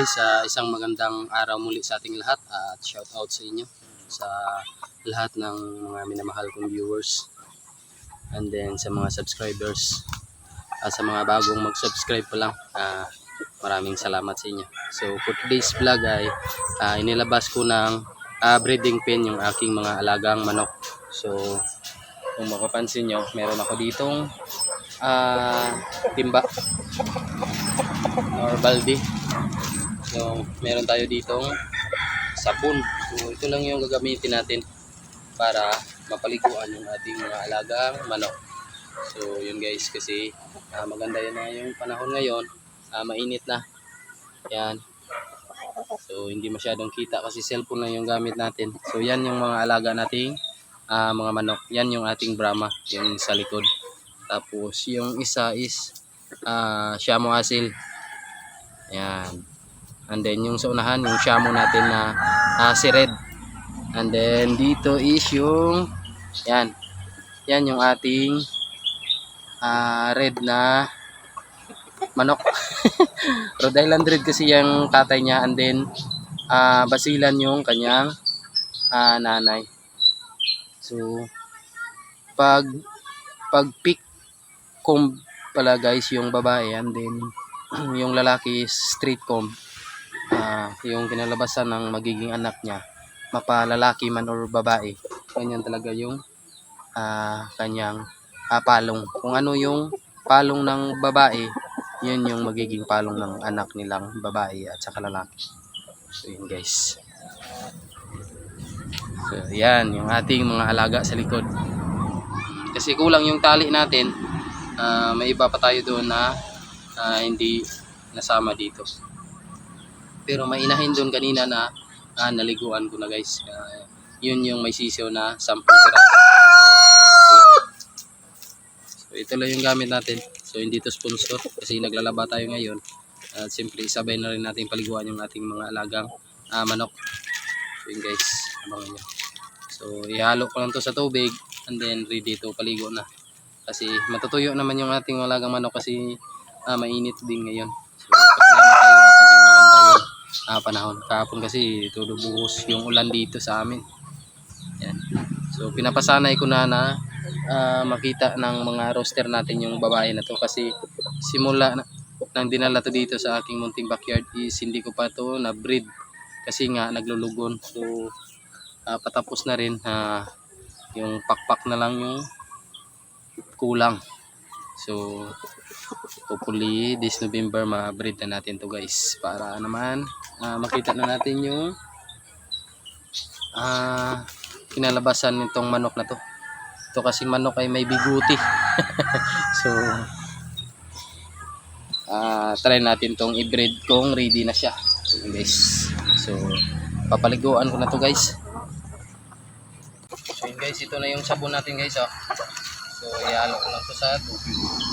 guys, ah, isang magandang araw muli sa ating lahat at shout out sa inyo sa lahat ng mga minamahal kong viewers and then sa mga subscribers at sa mga bagong mag-subscribe pa lang ah, maraming salamat sa inyo. So for today's vlog ay ah, inilabas ko ng ah, breeding pen yung aking mga alagang manok. So kung makapansin nyo meron ako ditong ah, timba or balde So, meron tayo ditong sabon. So, ito lang yung gagamitin natin para mapaliguan yung ating mga alagang manok. So, yun guys, kasi ah, maganda yan na yung panahon ngayon. Ah, mainit na. Yan. So, hindi masyadong kita kasi cellphone lang yung gamit natin. So, yan yung mga alaga nating ah, mga manok. Yan yung ating Brahma, yung sa likod. Tapos, yung isa is ah, Shamo Asil. Yan. And then yung sa unahan, yung Shamo natin na ah, si Red. And then dito is yung yan. Yan yung ating ah, red na manok. Rhode Island Red kasi yung tatay niya and then ah, basilan yung kanyang ah, nanay. So pag pag pick comb pala guys yung babae and then yung lalaki is straight comb ah, yung kinalabasan ng magiging anak niya mapalalaki man or babae ganyan talaga yung ah, kanyang ah, palong. Kung ano yung palong ng babae yun yung magiging palong ng anak nilang babae at saka lalaki. So yun guys. So yan yung ating mga alaga sa likod. Kasi kulang yung tali natin ah, may iba pa tayo doon na ah, hindi nasama dito pero may inahin doon kanina na ah, naliguan ko na guys. Ah, yun yung may sisiyo na 10 piraso so ito lang yung gamit natin. So hindi to sponsor kasi naglalaba tayo ngayon. At siyempre isabay na rin natin paliguan yung ating mga alagang ah, manok. So yun guys. Abangan nyo. So ihalo ko lang to sa tubig and then ready to paligo na. Kasi matutuyo naman yung ating alagang manok kasi ah, mainit din ngayon so pasalamat tayo at naging maganda ah, panahon. Kahapon kasi todo buhos yung ulan dito sa amin. Yan. So pinapasanay ko na na ah, makita ng mga roster natin yung babae na to kasi simula na, nang dinala to dito sa aking munting backyard is hindi ko pa to na breed kasi nga naglulugon. So ah, patapos na rin ah, yung pakpak na lang yung kulang. So hopefully this November ma-breed na natin to guys. Para naman ah, makita na natin yung ah, kinalabasan nitong manok na to. Ito kasi manok ay may biguti so ah, try natin tong i-breed kung ready na siya guys. So papaliguan ko na to guys. So guys ito na yung sabon natin guys oh. so ihalo ko lang to sa tubig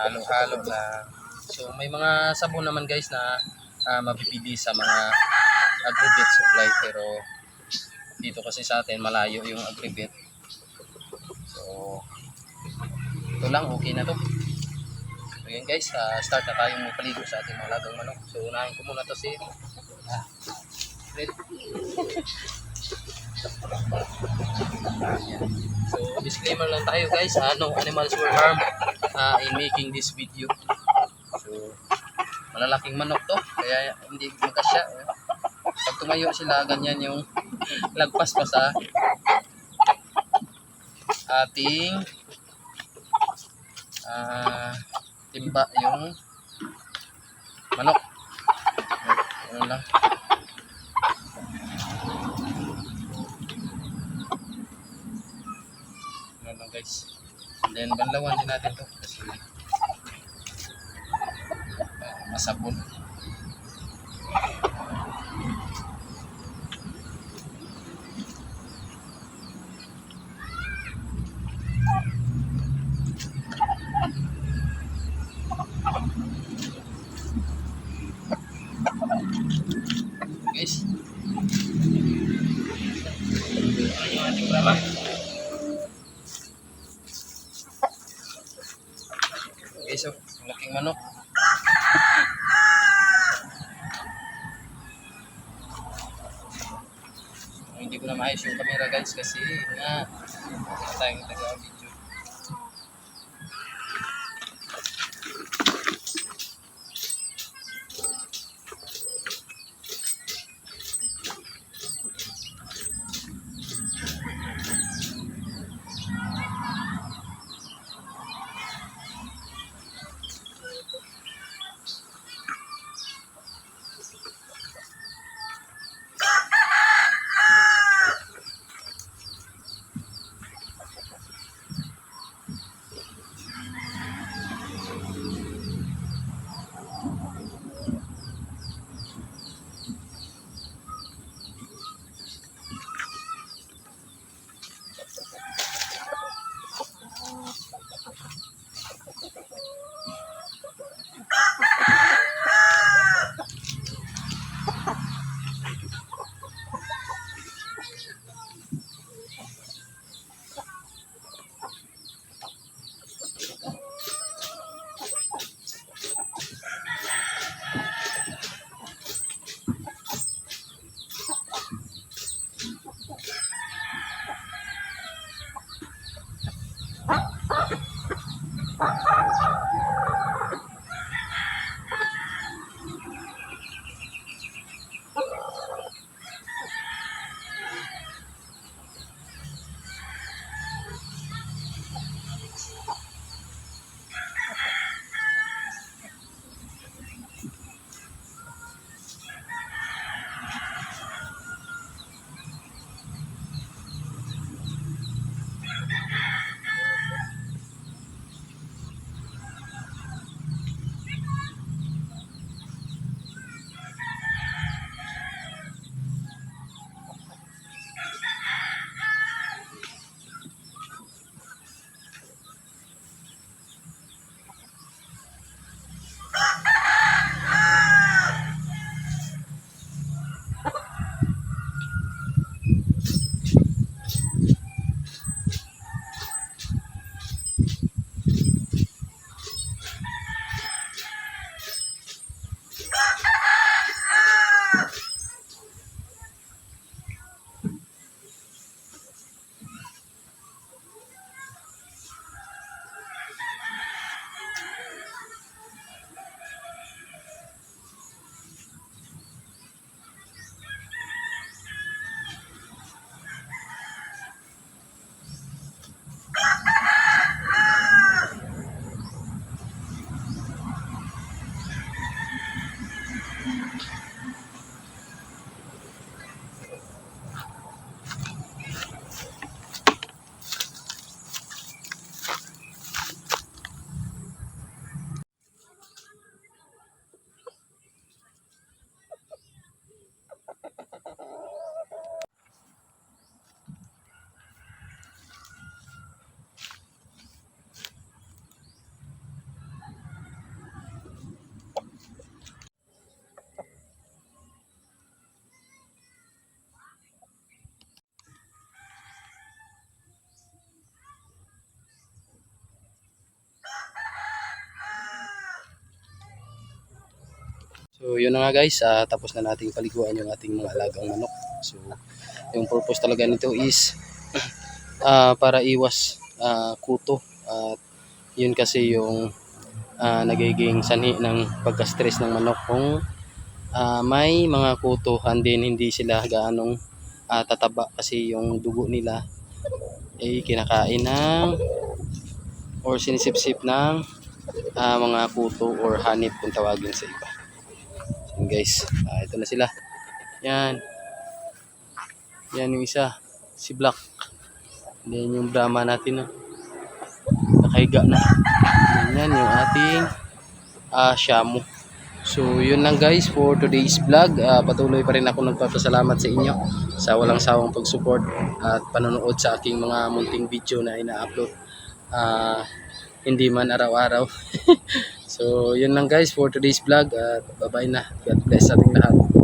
halo-halo lang. So may mga sabon naman guys na ah, mapipili sa mga agribet supply pero dito kasi sa atin malayo yung agribet. So ito lang okay na to. So yun guys, ah, start na tayong paligo sa ating mga lagang manok. So unahin ko muna to si ah, Red. Ayan. So disclaimer lang tayo guys, ah, no animals were harmed uh, in making this video. So, malalaking manok to, kaya hindi magkasya. Eh. Pag tumayo sila, ganyan yung lagpas pa sa ating ah, timba yung manok. Ano lang. Ano lang guys. Then banlawan din natin to kasi uh, masabon. guys, oh. Malaking manok. Hindi ko na maayos yung camera guys kasi nga wala tayong taga-video. So yun na nga guys, ah, tapos na nating paliguan yung ating mga alagang manok. So yung purpose talaga nito is ah, para iwas ah, kuto at yun kasi yung ah, nagiging sanhi ng pagka-stress ng manok kung ah, may mga kutuhan din hindi sila gaanong ah, tataba kasi yung dugo nila ay kinakain ng or sinisip-sip ng ah, mga kuto or hanip kung tawagin sa iba. Guys, ah, ito na sila. Yan. Yan yung isa, si Black. Yan yung Brahma natin. No? Nakahiga na. Yan, yung ating ah, Shamu. So, yun lang guys for today's vlog. Ah, patuloy pa rin ako nagpapasalamat sa inyo sa walang sawang pag-support at panonood sa aking mga munting video na ina-upload. Ah, hindi man araw-araw. so, yun lang guys for today's vlog at bye-bye na. God bless sa ating lahat.